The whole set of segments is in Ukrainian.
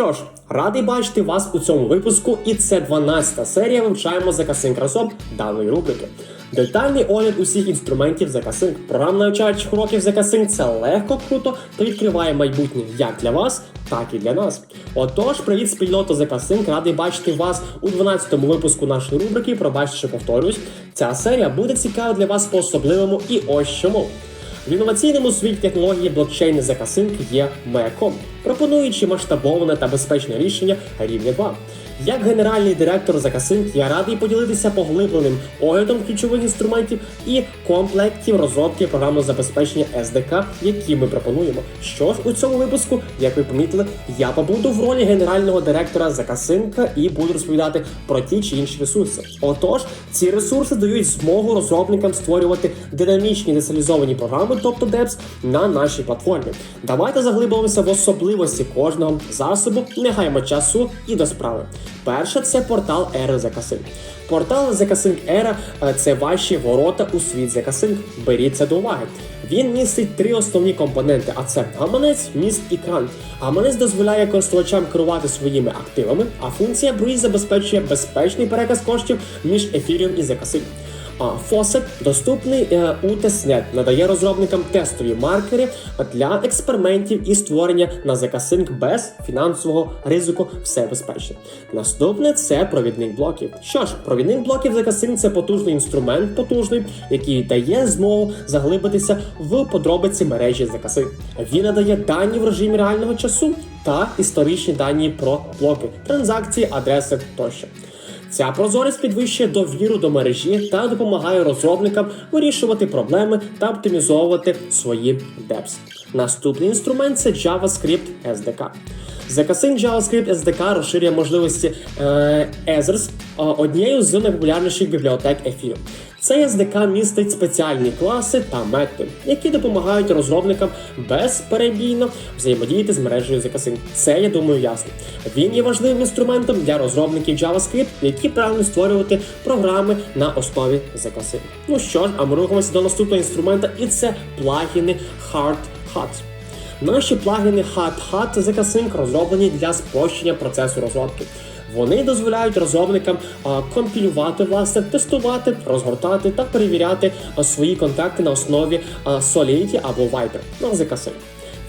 Що ж, радий бачити вас у цьому випуску, і це 12-та серія. Вивчаємо закасинг разом даної рубрики. Детальний огляд усіх інструментів закасинг. Програм навчаючих уроків закасинг це легко, круто та відкриває майбутнє як для вас, так і для нас. Отож, привіт, спільнота закасинг. Радий бачити вас у 12-му випуску нашої рубрики. Пробачте, що повторюсь. Ця серія буде цікава для вас по особливому і ось чому. В інноваційному світі технології блокчейн Закасинк є меком, пропонуючи масштабоване та безпечне рішення рівня 2. Як генеральний директор Закасинк, я радий поділитися поглибленим оглядом ключових інструментів і комплектів розробки програмного забезпечення SDK, які ми пропонуємо. Що ж у цьому випуску, як ви помітили, я побуду в ролі генерального директора Закасинка і буду розповідати про ті чи інші ресурси. Отож, ці ресурси дають змогу розробникам створювати динамічні децентралізовані програми, тобто DEPS, на нашій платформі. Давайте заглибимося в особливості кожного засобу, не гаймо часу і до справи. Перше це портал Ери Закасинк. Портал Закасинк Era – це ваші ворота у світ Закасинк. Беріть це до уваги. Він містить три основні компоненти: а це гаманець, міст і кран. Гаманець дозволяє користувачам керувати своїми активами, а функція Breeze забезпечує безпечний переказ коштів між ефіріум і Закасинк. Faucet доступний е, у тестнет, надає розробникам тестові маркери для експериментів і створення на ZK-Sync без фінансового ризику. Все безпечно. Наступне це провідник блоків. Що ж, провідник блоків ZK-Sync – це потужний інструмент, потужний, який дає змогу заглибитися в подробиці мережі ZK-Sync. Він надає дані в режимі реального часу та історичні дані про блоки, транзакції, адреси тощо. Ця прозорість підвищує довіру до мережі та допомагає розробникам вирішувати проблеми та оптимізовувати свої DEPS. Наступний інструмент це JavaScript SDK. Закасин JavaScript SDK розширює можливості е, Ethers, е, однією з найпопулярніших бібліотек Ethereum. Цей SDK містить спеціальні класи та методи, які допомагають розробникам безперебійно взаємодіяти з мережею ZK-Sync. Це, я думаю, ясно. Він є важливим інструментом для розробників JavaScript, які прагнуть створювати програми на основі ZK-Sync. Ну що ж, а ми рухаємося до наступного інструмента, і це плагіни Hard. Наші плагіни HatHat ZK-Sync розроблені для спрощення процесу розробки. Вони дозволяють розробникам компілювати, власне, тестувати, розгортати та перевіряти свої контакти на основі Solidity або Viper на ZK-Sync.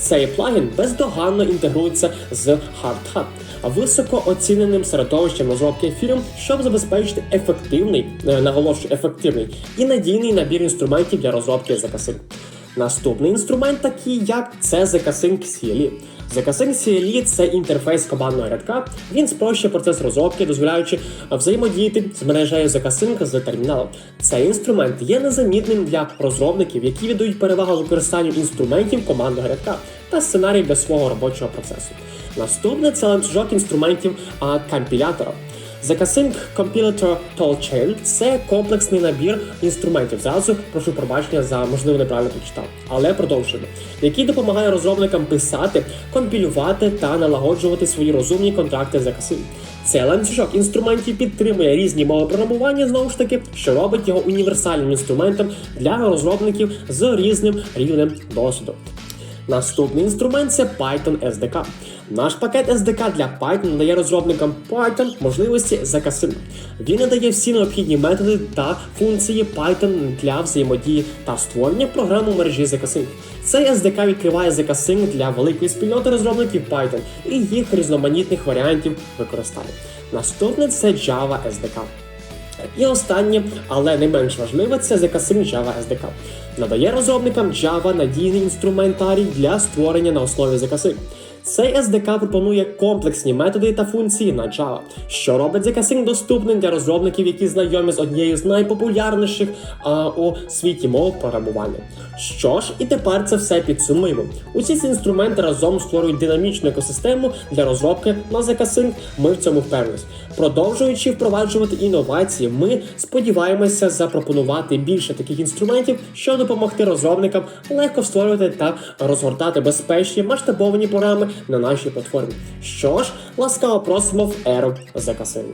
Цей плагін бездоганно інтегрується з HardHat, високо оціненим середовищем розробки ефіром, щоб забезпечити ефективний, е, наголошую, ефективний і надійний набір інструментів для розробки ZK-Sync. Наступний інструмент, такий як це ZK-Sync CLE. ZK-Sync CLE – це інтерфейс командного рядка. Він спрощує процес розробки, дозволяючи взаємодіяти з мережею ZK-Sync з терміналом. Цей інструмент є незамітним для розробників, які віддають перевагу використанню інструментів командного рядка та сценарій для свого робочого процесу. Наступне це ланцюжок інструментів а, компілятора. ZK-Sync Compilator Toolchain – це комплексний набір інструментів. Зразу прошу пробачення за можливо неправильно прочитав, але продовжуємо, який допомагає розробникам писати, компілювати та налагоджувати свої розумні контракти з ZK-Sync. Цей ланцюжок інструментів підтримує різні мови програмування, знову ж таки, що робить його універсальним інструментом для розробників з різним рівнем досвіду. Наступний інструмент це Python SDK. Наш пакет SDK для Python надає розробникам Python можливості ZK-Sync. Він надає всі необхідні методи та функції Python для взаємодії та створення програм у мережі ZK-Sync. Цей SDK відкриває ZK-Sync для великої спільноти розробників Python і їх різноманітних варіантів використання. Наступне це Java SDK. І останнє, але не менш важливе, це ZK-Sync Java SDK. Надає розробникам Java надійний інструментарій для створення на основі ZK-Sync. Цей SDK пропонує комплексні методи та функції на Java, що робить ZK-Sync доступним для розробників, які знайомі з однією з найпопулярніших а, у світі мов програмування. Що ж, і тепер це все підсумуємо. Усі ці інструменти разом створюють динамічну екосистему для розробки на ZK-Sync. Ми в цьому впевнились. Продовжуючи впроваджувати інновації, ми сподіваємося запропонувати більше таких інструментів, щоб допомогти розробникам легко створювати та розгортати безпечні масштабовані програми на нашій платформі. Що ж, ласкаво просимо в еру ZK-Sync.